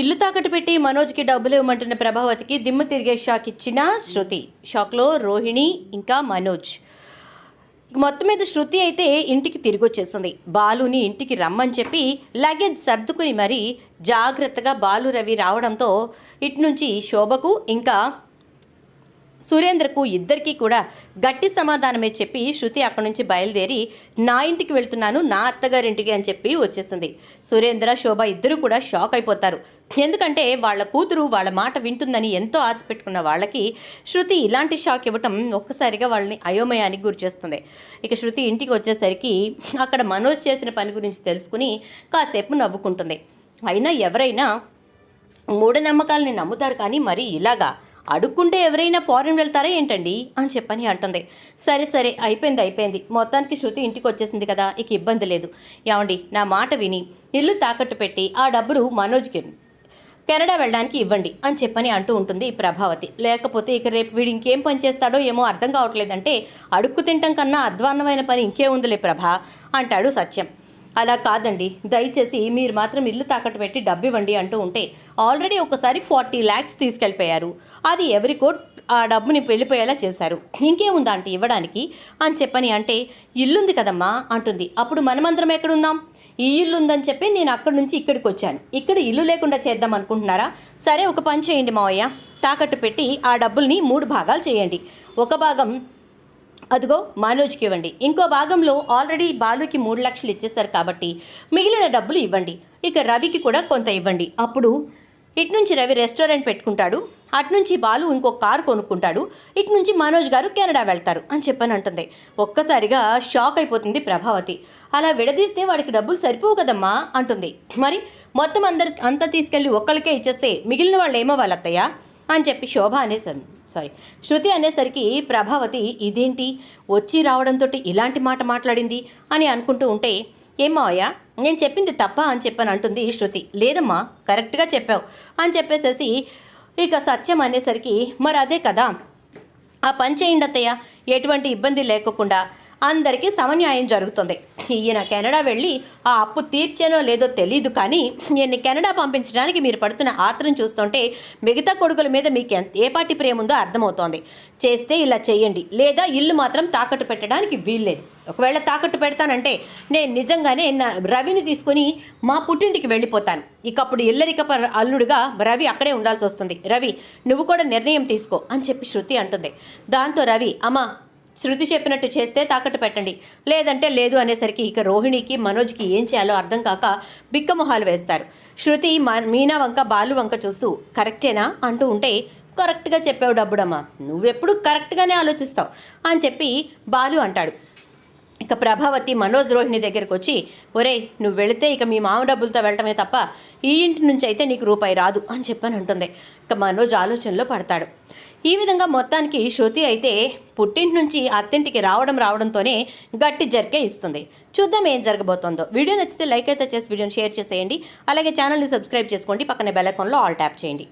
ఇల్లు తాకట్టు పెట్టి మనోజ్కి డబ్బులు ఇవ్వమంటున్న ప్రభావతికి దిమ్మ తిరిగే షాక్ ఇచ్చిన శృతి. షాక్లో రోహిణి ఇంకా మనోజ్. మొత్తం మీద శృతి అయితే ఇంటికి తిరిగి వచ్చేసింది బాలుని ఇంటికి రమ్మని చెప్పి లగేజ్ సర్దుకుని మరీ జాగ్రత్తగా బాలు రవి రావడంతో ఇటు నుంచి శోభకు ఇంకా సురేంద్రకు ఇద్దరికీ కూడా గట్టి సమాధానమే చెప్పి శృతి అక్కడి నుంచి బయలుదేరి నా ఇంటికి వెళ్తున్నాను నా అత్తగారింటికి అని చెప్పి వచ్చేసింది. సురేంద్ర శోభ ఇద్దరు కూడా షాక్ అయిపోతారు. ఎందుకంటే వాళ్ళ కూతురు వాళ్ళ మాట వింటుందని ఎంతో ఆశ పెట్టుకున్న వాళ్ళకి శృతి ఇలాంటి షాక్ ఇవ్వటం ఒక్కసారిగా వాళ్ళని అయోమయానికి గురిచేస్తుంది ఇక శృతి ఇంటికి వచ్చేసరికి అక్కడ మనోజ్ చేసిన పని గురించి తెలుసుకుని కాసేపు నవ్వుకుంటుంది. అయినా ఎవరైనా మూఢనమ్మకాలని నమ్ముతారు కానీ మరి ఇలాగా అడుక్కుంటే ఎవరైనా ఫారిన్ వెళ్తారా ఏంటండి? అని చెప్పని అంటుంది. సరే సరే అయిపోయింది అయిపోయింది. మొత్తానికి శృతి ఇంటికి వచ్చేసింది కదా ఇక ఇబ్బంది లేదు. ఏమండి నా మాట విని ఇల్లు తాకట్టు పెట్టి ఆ డబ్బులు మనోజ్కి కెనడా వెళ్ళడానికి ఇవ్వండి అని చెప్పని అంటూ ఉంటుంది ఈ ప్రభావతి. లేకపోతే ఇక రేపు వీడు ఇంకేం పని చేస్తాడో ఏమో అర్థం కావట్లేదంటే అడుక్కు తింటాం కన్నా అధ్వాన్నమైన పని ఇంకే ఉందిలే ప్రభా అంటాడు సత్యం. అలా కాదండి. దయచేసి మీరు మాత్రం ఇల్లు తాకట్టు పెట్టి డబ్బు ఇవ్వండి అంటూ ఉంటే ఆల్రెడీ ఒకసారి ఫార్టీ ల్యాక్స్ తీసుకెళ్ళిపోయారు. అది ఎవరికో ఆ డబ్బుని వెళ్ళిపోయేలా చేశారు. ఇంకేముందా అంటే ఇవ్వడానికి? అని చెప్పని అంటే ఇల్లుంది కదమ్మా అంటుంది. అప్పుడు మనమందరం ఎక్కడున్నాం? ఈ ఇల్లు ఉందని చెప్పి నేను అక్కడి నుంచి ఇక్కడికి వచ్చాను. ఇక్కడ ఇల్లు లేకుండా చేద్దాం అనుకుంటున్నారా? సరే ఒక పని చేయండి మావయ్య. తాకట్టు పెట్టి ఆ డబ్బుల్ని మూడు భాగాలు చేయండి. ఒక భాగం అదిగో మనోజ్కి ఇవ్వండి. ఇంకో భాగంలో ఆల్రెడీ బాలుకి మూడు లక్షలు ఇచ్చేశారు కాబట్టి మిగిలిన డబ్బులు ఇవ్వండి. ఇక రవికి కూడా కొంత ఇవ్వండి. అప్పుడు ఇటు నుంచి రవి రెస్టారెంట్ పెట్టుకుంటాడు. అటు నుంచి బాలు ఇంకో కారు కొనుక్కుంటాడు. ఇటు నుంచి మనోజ్ గారు కెనడా వెళ్తారు అని చెప్పని అంటుంది. ఒక్కసారిగా షాక్ అయిపోతుంది ప్రభావతి. అలా విడదీస్తే వాడికి డబ్బులు సరిపోవు కదమ్మా అంటుంది. మరి మొత్తం అందరికి అంతా తీసుకెళ్ళి ఒక్కరికే ఇచ్చేస్తే మిగిలిన వాళ్ళు ఏమో వాళ్ళత్తయ్యా అని చెప్పి శోభ అనేసాను సారీ. శృతి అనేసరికి ప్రభావతి ఇదేంటి? వచ్చి రావడంతో ఇలాంటి మాట మాట్లాడింది? అని అనుకుంటూ ఉంటే ఏం నేను చెప్పింది తప్ప? అని చెప్పని అంటుంది శృతి. లేదమ్మా కరెక్ట్గా చెప్పావు. అని చెప్పేసేసి ఇక సత్యం అనేసరికి మరి అదే కదా. ఆ పని చేయండి అత్తయ్య ఎటువంటి ఇబ్బంది లేకుండా అందరికీ సమన్యాయం జరుగుతుంది. ఈయన కెనడా వెళ్ళి ఆ అప్పు తీర్చానో లేదో తెలియదు కానీ ఈయన్ని కెనడా పంపించడానికి మీరు పడుతున్న ఆత్రం చూస్తుంటే మిగతా కొడుకుల మీద మీకు ఎంత ఏ పాటి ప్రేమ ఉందో అర్థమవుతోంది. చేస్తే ఇలా చేయండి. లేదా ఇల్లు మాత్రం తాకట్టు పెట్టడానికి వీల్లేదు. ఒకవేళ తాకట్టు పెడతానంటే నేను నిజంగానే నా రవిని తీసుకొని మా పుట్టింటికి వెళ్ళిపోతాను. ఇక అప్పుడు ఇల్లరిక అల్లుడుగా రవి అక్కడే ఉండాల్సి వస్తుంది. రవి నువ్వు కూడా నిర్ణయం తీసుకో అని చెప్పి శృతి అంటుంది. దాంతో రవి అమ్మా శృతి చెప్పినట్టు చేస్తే తాకట్టు పెట్టండి. లేదంటే లేదు అనేసరికి ఇక రోహిణికి మనోజ్కి ఏం చేయాలో అర్థం కాక బిక్కమొహాలు వేస్తారు. శృతి మీనా వంక బాలు వంక చూస్తూ కరెక్టేనా? అంటూ ఉంటే కరెక్ట్గా చెప్పావు డబ్బుడమ్మా. నువ్వెప్పుడు కరెక్ట్గానే ఆలోచిస్తావు. అని చెప్పి బాలు అంటాడు. ఇక ప్రభావతి మనోజ్ రోహిణి దగ్గరికి వచ్చి ఒరేయ్ నువ్వు వెళితే ఇక మీ మామ డబ్బులతో వెళ్ళటమే తప్ప ఈ ఇంటి నుంచి అయితే నీకు రూపాయి రాదు అని చెప్పని అంటుంది. ఇక మనోజ్ ఆలోచనలో పడతాడు. ఈ విధంగా మొత్తానికి శృతి అయితే పుట్టింటి నుంచి అత్తింటికి రావడం రావడంతోనే గట్టి జరికే ఇస్తుంది. చూద్దాం ఏం జరగబోతుందో. వీడియో నచ్చితే లైక్ అయితే చేసి వీడియోని షేర్ చేసేయండి. అలాగే ఛానల్ని సబ్స్క్రైబ్ చేసుకోండి. పక్కనే బెల్ ఆల్ ట్యాప్ చేయండి.